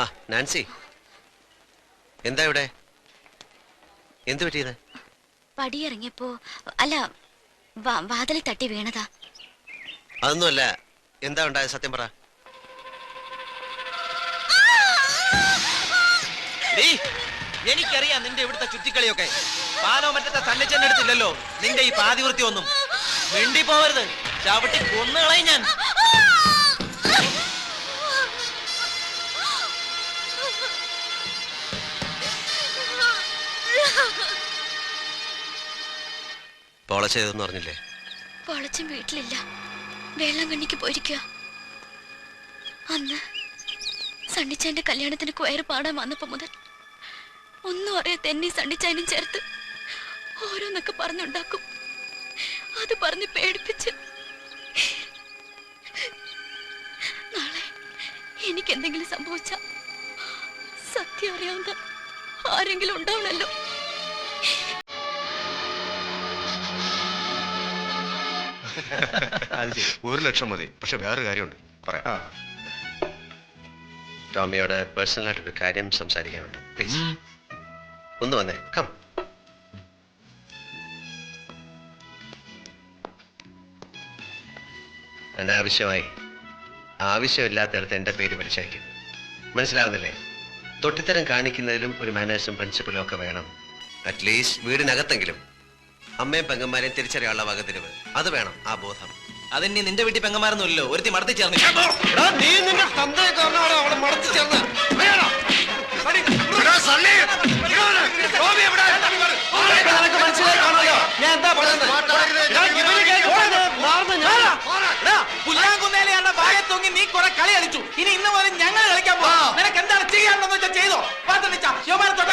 ആ നാൻസി. എന്താ ഇവിടെ? എന്ത് പറ്റിയത്? പടിയിറങ്ങിയപ്പോ അല്ല വാതിലിൽ തട്ടി വീണതാ. അതൊന്നുമല്ല. എന്താ ഉണ്ടായത്? സത്യം പറ. എനിക്കറിയാം നിന്റെ ഇവിടുത്തെ ചുറ്റിക്കളിയൊക്കെ. പാലോ മറ്റത്തെ തന്നിച്ചെന്നെടുത്തില്ലല്ലോ നിന്റെ ഈ പാതിവൃത്തി ഒന്നും വെണ്ടി പോവരുത് ചവിട്ടി കൊന്നുകളയും ഞാൻ. പോള ചെയ്തെന്ന് പറഞ്ഞില്ലേ? പോളച്ചൻ വീട്ടിലില്ല. വേളാങ്കണ്ണിക്ക് കണ്ണിക്ക് പോയിരിക്കുക അന്ന് സണ്ണിച്ചാന്റെ കല്യാണത്തിന് കൊയറ് പാടാൻ വന്നപ്പോ മുതൽ ഒന്നും അറിയാത്ത എന്നെ സണ്ണിച്ചാനും ചേർത്ത് ഓരോന്നൊക്കെ പറഞ്ഞുണ്ടാക്കും. അത് പറഞ്ഞ് പേടിപ്പിച്ച് നാളെ എനിക്ക് എന്തെങ്കിലും സംഭവിച്ച സത്യം അറിയാവുന്ന ആരെങ്കിലും ഉണ്ടാവണല്ലോ. ഒരു ലക്ഷം മതി. പക്ഷെ വേറൊരു കാര്യമുണ്ട്. പറയാം. ടോമിയോട് പേഴ്സണലായിട്ടൊരു കാര്യം സംസാരിക്കാനുണ്ട്. പ്ലീസ് ഒന്ന് വന്നേ. കം അനാവശ്യമായി. ആവശ്യമില്ലാത്തടത്ത് എന്റെ പേര് പരിശോധിക്കും മനസ്സിലാവുന്നില്ലേ? തൊട്ടിത്തരം കാണിക്കുന്നതിലും ഒരു മാനേഴ്സും പ്രിൻസിപ്പലും ഒക്കെ വേണം. അറ്റ്ലീസ്റ്റ് വീടിനകത്തെങ്കിലും. അമ്മയും പെങ്ങന്മാരെയും തിരിച്ചറിയാനുള്ള വകതിരിവ്. അത് വേണം ആ ബോധം. അതിന് നിന്റെ വീട്ടിൽ പെങ്ങന്മാരൊന്നുമില്ലല്ലോ. ഒരുത്തി മടത്തി ചേർന്ന്. ഞാൻ എന്താ പുല്ലാങ്കുന്നേലെയാണ് വായ തൂങ്ങി നീ കുറെ കളി കളിച്ചു. ഇനി ഇന്ന് പോലും ഞങ്ങൾ കളിക്കാൻ പോകാം നിനക്ക് എന്താണ് വെച്ചാൽ ചെയ്തോ. പാത്രം തൊട്ടാൽ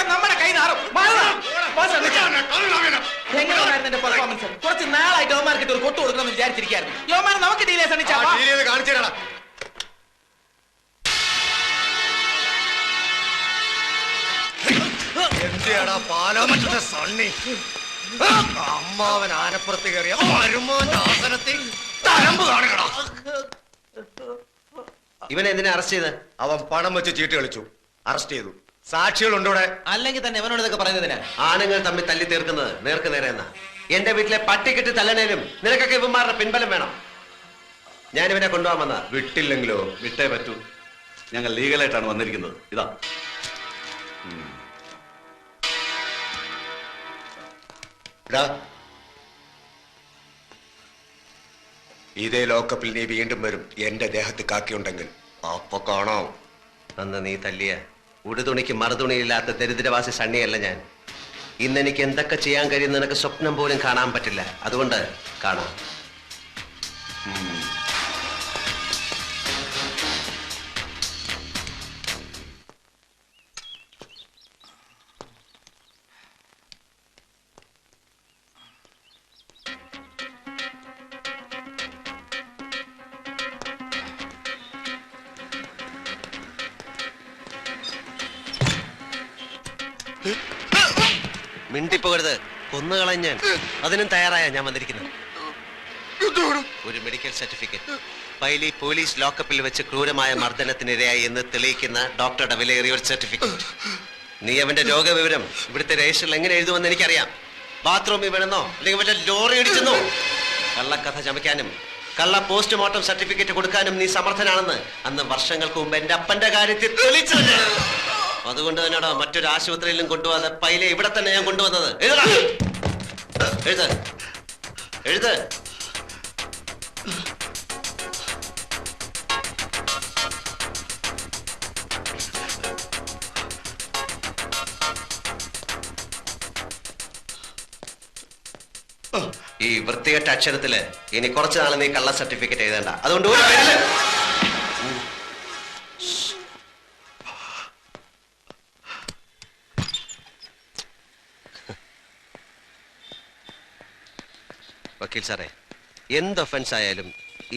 എങ്ങനെയായിരുന്നു എന്റെ പെർഫോമൻസ് കുറച്ച് നാളായിട്ട് യോമാർക്കിട്ട് ഒരു കൊട്ടു കൊടുക്കണമെന്ന് വിചാരിച്ചിരിക്കായിരുന്നു യോമാർ നമുക്ക് ഡീലേ സണ്ണിച്ചാ കാണിച്ചു തരാം എന്തിയാടാ പാലാമറ്റത്തെ സണ്ണി? അമ്മാവൻ ആനപ്പുറത്ത് കയറിയ മരുമോന്റെ ആസനത്തിൽ തരമ്പ് കാണുകടാ. ഇവനെ എന്തിനാ അറസ്റ്റ് ചെയ്ത്? അവൻ പണം വെച്ച് ചീട്ട് കളിച്ചു. അറസ്റ്റ് ചെയ്തു. സാക്ഷികളുണ്ട് ഇവിടെ അല്ലെങ്കിൽ തന്നെ അവനോട് ഇതൊക്കെ പറയുന്നതിനാ. ആണുങ്ങൾ തമ്മിൽ തല്ലി തീർക്കുന്നത് നേർക്ക് നേരെ എന്നാ. എന്റെ വീട്ടിലെ പട്ടിക്കിട്ട് തല്ലണേലും നിനക്കൊക്കെ ഇവന്മാരുടെ പിൻബലം വേണം. ഞാൻ ഇവനെ കൊണ്ടുപോകാൻ വന്ന. വിട്ടില്ലെങ്കിലോ? വിട്ടേ പറ്റൂ. ഞങ്ങൾ ലീഗലായിട്ടാണ് വന്നിരിക്കുന്നത്. ഇതാ. ഇതേ ലോക്കപ്പിൽ നീ വീണ്ടും വരും. എന്റെ ദേഹത്ത് കാക്കിയുണ്ടെങ്കിൽ. അപ്പൊ കാണാം. അന്ന് നീ തല്ലിയ ഉടുതുണിക്ക് മറുതുണിയില്ലാത്ത ദരിദ്രവാസി സണ്ണിയല്ല ഞാൻ. ഇന്ന് എനിക്ക് എന്തൊക്കെ ചെയ്യാൻ കഴിയുന്ന നിനക്ക് സ്വപ്നം പോലും കാണാൻ പറ്റില്ല. അതുകൊണ്ട് കാണാം. മിണ്ടിപ്പോകരുത്. കൊന്നുകളഞ്ഞ ഞാൻ. അതിനും തയ്യാറായ ഞാൻ വന്നിരിക്കുന്നത്. ഒരു മെഡിക്കൽ സർട്ടിഫിക്കറ്റ് പൈലി പോലീസ് ലോക്കപ്പിൽ വെച്ച് ക്രൂരമായ മർദ്ദനത്തിനിരയായി എന്ന് തെളിയിക്കുന്ന ഡോക്ടറുടെ വിലയേറിയ ഒരു സർട്ടിഫിക്കറ്റ് നീ അവന്റെ രോഗവിവരം ഇവിടുത്തെ രജിസ്റ്ററിൽ എങ്ങനെ എഴുതുമെന്ന് എനിക്കറിയാം. ബാത്റൂമിൽ വേണമെന്നോ? അല്ലെങ്കിൽ വല്ല ലോറി ഇടിച്ചെന്നോ? കള്ളക്കഥ ചമയ്ക്കാനും കള്ള പോസ്റ്റ്മോർട്ടം സർട്ടിഫിക്കറ്റ് കൊടുക്കാനും നീ സമർത്ഥനാണെന്ന് അന്ന് വർഷങ്ങൾക്ക് മുമ്പ് എന്റെ അപ്പന്റെ കാര്യത്തിൽ തെളിയിച്ചത് അതുകൊണ്ട് തന്നെയാണോ മറ്റൊരു ആശുപത്രിയിലും കൊണ്ടുപോകാതെ പൈലെ ഇവിടെ തന്നെ ഞാൻ കൊണ്ടുവന്നത്. എഴുത് എഴുത് ഈ വൃത്തികെട്ട അക്ഷരത്തിൽ ഇനി കുറച്ചു നാളെ നീ കള്ള സർട്ടിഫിക്കറ്റ് എഴുതണ്ട. അതുകൊണ്ട് ഒരു വക്കീൽ സാറേ എന്ത് ഒഫൻസ് ആയാലും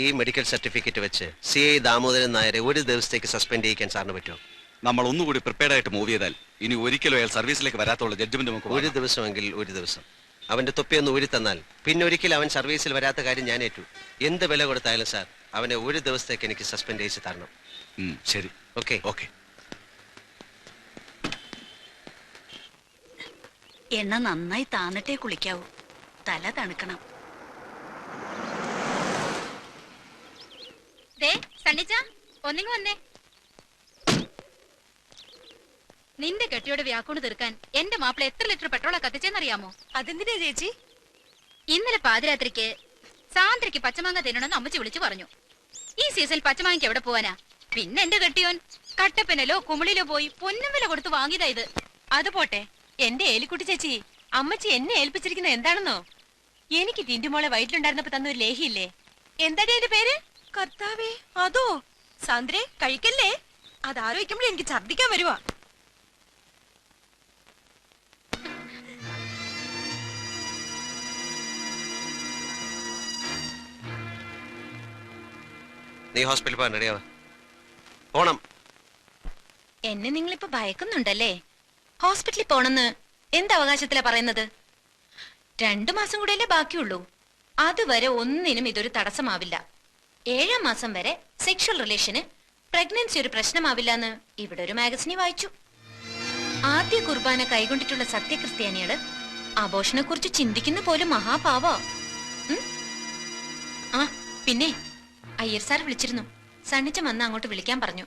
ഈ മെഡിക്കൽ സർട്ടിഫിക്കറ്റ് വെച്ച് സി ഐ ദാമോദരൻ നായരെ ഒരു ദിവസത്തേക്ക് സസ്പെൻഡ് ചെയ്യിക്കാൻ സാറിന് പറ്റുമോ? നമ്മൾ ഒന്നുകൂടി പ്രിപ്പയർഡ് ആയിട്ട് മൂവ് ചെയ്താൽ ഇനി ഒരിക്കലും അയാൾ സർവീസിലേക്ക് വരാത്തുള്ള ജഡ്ജ്മെന്റ് നമുക്ക് ഒരു ദിവസമെങ്കിൽ ഒരു ദിവസം. അവന്റെ തൊപ്പിയൊന്ന് ഊരി തന്നാൽ പിന്നെ ഒരിക്കലും അവൻ സർവീസിൽ വരാത്ത കാര്യം ഞാൻ ഏറ്റു. എന്ത് വില കൊടുത്തായാലും സാർ അവനെ ഒരു ദിവസത്തേക്ക് എനിക്ക് സസ്പെൻഡ് ചെയ്ത് തരണം. ശരി. ഓക്കെ ഓക്കെ എണ്ണ നന്നായി താന്നിട്ടേ കുളിക്കാവൂ. തല തണുക്കണം. സണ്ണിച്ച ഒന്നിങ്ങ് വന്നേ. നിന്റെ കെട്ടിയോട് വ്യാക്കൂണ് തീർക്കാൻ എന്റെ മാപ്പിള എത്ര ലിറ്റർ പെട്രോളാ കത്തിച്ചെന്നറിയാമോ? അതെന്തിനാ ചേച്ചി? ഇന്നലെ പാതിരാത്രിക്ക് സാന്ദ്രയ്ക്ക് പച്ചമാങ്ങ തിന്നണമെന്ന് അമ്മച്ചി വിളിച്ചു പറഞ്ഞു. ഈ സീസണിൽ പച്ചമാങ്ങയ്ക്ക് എവിടെ പോവാനാ? പിന്നെ എന്റെ കെട്ടിയോൻ കട്ടപ്പനലോ കുമിളിലോ പോയി പൊന്നും വില കൊടുത്ത് വാങ്ങിയതാ ഇത്. അത് പോട്ടെ. എന്റെ ഏലിക്കുട്ടി ചേച്ചി അമ്മച്ചി എന്നെ ഏൽപ്പിച്ചിരിക്കുന്നത് എന്താണെന്നോ? എനിക്ക് തിന്റുമോളെ വയറ്റിലുണ്ടായിരുന്നപ്പോ തന്ന ഒരു ലേഹിയില്ലേ? എന്താടി എന്റെ പേര്? കർത്താവേ അതോ? സാന്ദ്രെ കഴിക്കല്ലേ? അത് ആലോചിക്കുമ്പോഴേ എനിക്ക് ഛർദിക്കാൻ വരുവാ. നീ ഹോസ്പിറ്റലിൽ പോകാൻ റെഡിയാവ പോണം. എന്നെ നിങ്ങളിപ്പോ ഭയക്കുന്നുണ്ടല്ലേ? ഹോസ്പിറ്റലിൽ പോണെന്ന് എന്ത് അവകാശത്തിലാ പറയുന്നത്? രണ്ടു മാസം കൂടെയല്ലേ ബാക്കിയുള്ളൂ. അതുവരെ ഒന്നിനും ഇതൊരു തടസ്സമാവില്ല. ഏഴാം മാസം വരെ സെക്ഷൽ റിലേഷന് പ്രഗ്നൻസി ഒരു പ്രശ്നമാവില്ല എന്ന് ഇവിടെ ഒരു മാഗസിനി വായിച്ചു. ആദ്യ കുർബാന കൈകൊണ്ടിട്ടുള്ള സത്യക്രിസ്ത്യാനികൾ ആഘോഷനെ കുറിച്ച് ചിന്തിക്കുന്ന പോലും മഹാപാവ. പിന്നെ അയ്യർ സാർ വിളിച്ചിരുന്നു. സണ്ണിച്ച വന്ന് അങ്ങോട്ട് വിളിക്കാൻ പറഞ്ഞു.